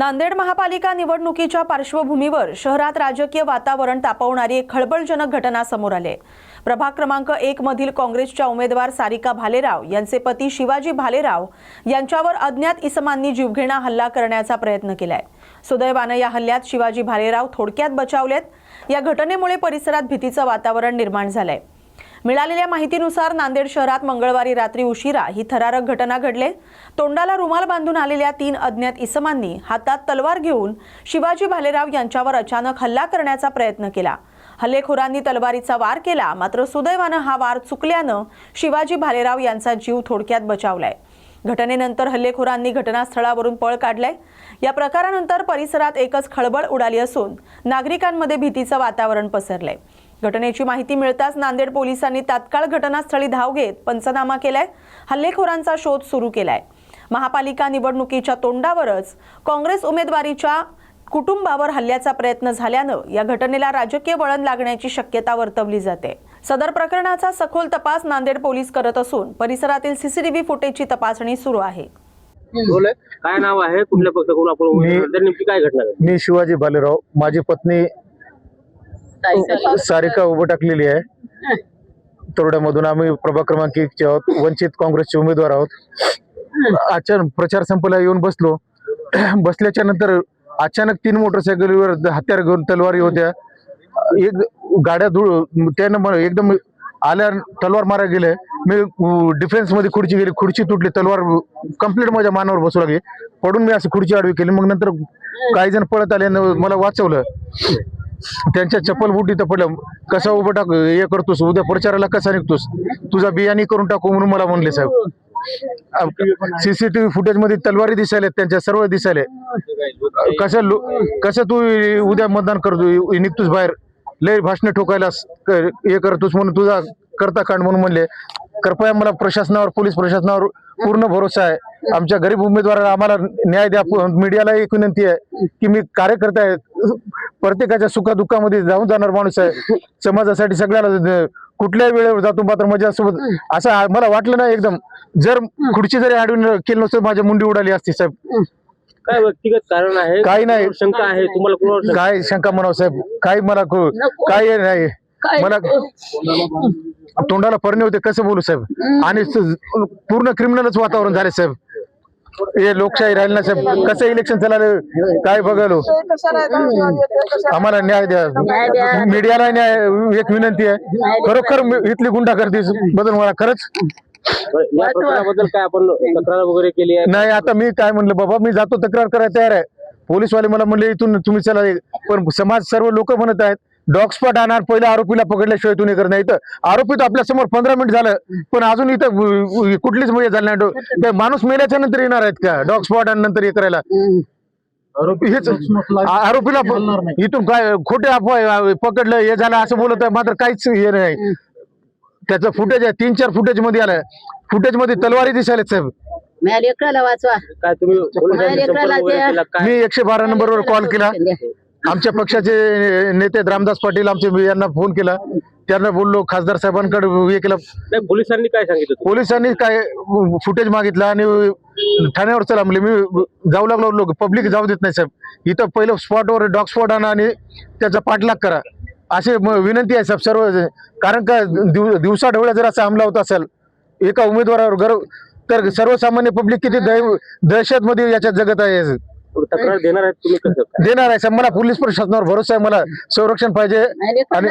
नांदेड महापालिका निवडणुकीच्या पार्श्वभूमीवर शहरात राजकीय वातावरण तापवणारी एक खळबळजनक घटना समोर आली. प्रभाग क्रमांक एक मधील काँग्रेसच्या उमेदवार सारिका भालेराव यांचे पती शिवाजी भालेराव यांच्यावर अज्ञात इसमांनी जीवघेणा हल्ला करण्याचा प्रयत्न केलाय. सुदैवानं या हल्ल्यात शिवाजी भालेराव थोडक्यात बचावलेत. या घटनेमुळे परिसरात भीतीचं वातावरण निर्माण झालंय. मिळालेल्या माहितीनुसार नांदेड शहरात मंगळवारी रात्री उशिरा ही थरारक घटना घडले. तोंडाला रुमाल बांधून आलेल्या तीन अज्ञात इसमांनी हातात तलवार घेऊन शिवाजी भालेराव यांच्यावर अचानक हल्ला करण्याचा प्रयत्न केला. हल्लेखोरांनी तलवारीचा वार केला मात्र सुदैवानं हा वार चुकल्यानं शिवाजी भालेराव यांचा जीव थोडक्यात बचावलाय. घटनेनंतर हल्लेखोरांनी घटनास्थळावरून पळ काढलाय. या प्रकारानंतर परिसरात एकच खळबळ उडाली असून नागरिकांमध्ये भीतीचं वातावरण पसरलंय. घटनेची माहिती मिळताच नांदेड पोलिसांनी तात्काळ घटनास्थळी धाव घेत पंचनामा केलाय. हल्लेखोरांचा शोध सुरू केलाय. महापालिका निवडणुकीच्या तोंडावरच काँग्रेस उमेदवारीच्या कुटुंबावर हल्ल्याचा प्रयत्न झाल्यानं या घटनेला राजकीय वळण लागण्याची शक्यता वर्तवली जाते. सदर प्रकरणाचा सखोल तपास नांदेड पोलीस करत असून परिसरातील सीसीटीव्ही फुटेजची तपासणी सुरू आहे. बोले काय नाव आहे? कुठल्या पक्षाकडून आपण नेमकी काय घटना? मी शिवाजी भालेराव. माझी पत्नी सारिका उभं टाकलेली आहे. तरोड्यामधून आम्ही प्रभाग क्रमांक एकचे आहोत वंचित काँग्रेसचे उमेदवार आहोत. अचानक प्रचार संपला येऊन बसलो. बसल्याच्या नंतर अचानक तीन मोटरसायकलीवर हत्यार घेऊन तलवारी होत्या. एक गाड्या धुळ त्यानं एकदम आल्या तलवार मारा गेले. मी डिफेन्समध्ये खुर्ची गेली. खुर्ची तुटली तलवार कंप्लीट माझ्या मानावर बसू लागली. पडून मी अशी खुर्ची आडवी केली. मग नंतर काही जण पळत आले मला वाचवलं. त्यांच्या चप्पल बुटी इथं पडलं. कसा उभं टाक हे करतोस उद्या प्रचाराला कसा निघतोस? तुझा बियाणी करून टाकू म्हणून मला म्हणले साहेब. सीसीटीव्ही फुटेजमध्ये तलवारी दिसायले त्यांच्या सर्व दिसायले कसं कसं तू उद्या मतदान करतो निघतोस बाहेर. लय भाषण ठोकायला हे करतोस म्हणून तुझा करता कांड म्हणून म्हणले. कृपया मला प्रशासनावर पोलीस प्रशासनावर पूर्ण भरोसा आहे. आमच्या गरीब उमेदवाराला आम्हाला न्याय द्या मीडियाला एक विनंती आहे की मी कार्यकर्ता आहे प्रत्येकाच्या सुखादुःखामध्ये जाऊन जाणार माणूस आहे. समाजासाठी सगळ्याला कुठल्याही वेळेवर जातो मात्र माझ्यासोबत असं मला वाटलं ना एकदम. जर खुर्ची जरी अडवून केलं नसतं माझी मुंडी उडाली असती साहेब. काय व्यक्तिगत कारण आहे? काही नाही. शंका आहे? तुम्हाला काय शंका म्हणावं साहेब? काही मला को- काय नाही. मला तोंडाला परणे होते कसं बोलू साहेब? आणि पूर्ण क्रिमिनलच वातावरण झाले साहेब. हे लोकशाही राहील ना साहेब कसं इलेक्शन चाललं काय बघालो आम्हाला न्याय द्या. मीडियाला न्याय एक विनंती आहे. खरोखर इथली गुंडा करते बदल मला खरंच बरं, या प्रकरणाबद्दल काय आपण तक्रार वगैरे केली आहे? नाही आता मी काय म्हणलं बाबा मी जातो तक्रार करायला तयार आहे. पोलीसवाले मला म्हणले इथून तुम्ही चला. पण समाज सर्व लोक म्हणत आहेत डॉग स्पॉट आणणार. पहिल्या आरोपीला पकडल्याशिवाय तुम्ही करत नाही इथं आरोपी तर आपल्यासमोर पंधरा मिनिट झालं. पण अजून इथं कुठलीच म्हणजे झालं नाही. माणूस मेल्याच्या नंतर येणार आहेत का? डॉग स्पॉट नंतर हे करायला. हेच आरोपीला इथून काय खोटे अफवा पकडलं हे झालं असं बोलत आहे. मात्र काहीच हे नाही. त्याचं फुटेज आहे. तीन चार फुटेजमध्ये आलं फुटेजमध्ये तलवारी दिसायला साहेब. वाचवा. मी एकशे बारा नंबरवर कॉल केला. आमच्या पक्षाचे नेते रामदास पाटील आमचे यांना फोन केला. त्यांना बोललो खासदार साहेबांकडे हे केलं. पोलिसांनी काय सांगितलं? पोलिसांनी काय फुटेज मागितलं आणि ठाण्यावर चला म्हणले मी जाऊ लागलो लोक पब्लिक जाऊ देत नाही साहेब. इथं पहिलं स्पॉटवर डॉग स्पॉट आणा आणि त्याचा पाठलाग करा. असे विनंती आहे साहेब. सर्व कारण का दिव दिवसा ढवळ्या जर असा हमला होत असेल एका उमेदवारावर गर्व तर सर्वसामान्य पब्लिक किती दहशत मध्ये याच्यात जगत आहे. तक्रार देणार आहेत तुम्ही कसं? देणार आहे. मला पोलीस प्रशासनावर भरोसा आहे. मला संरक्षण पाहिजे. आणि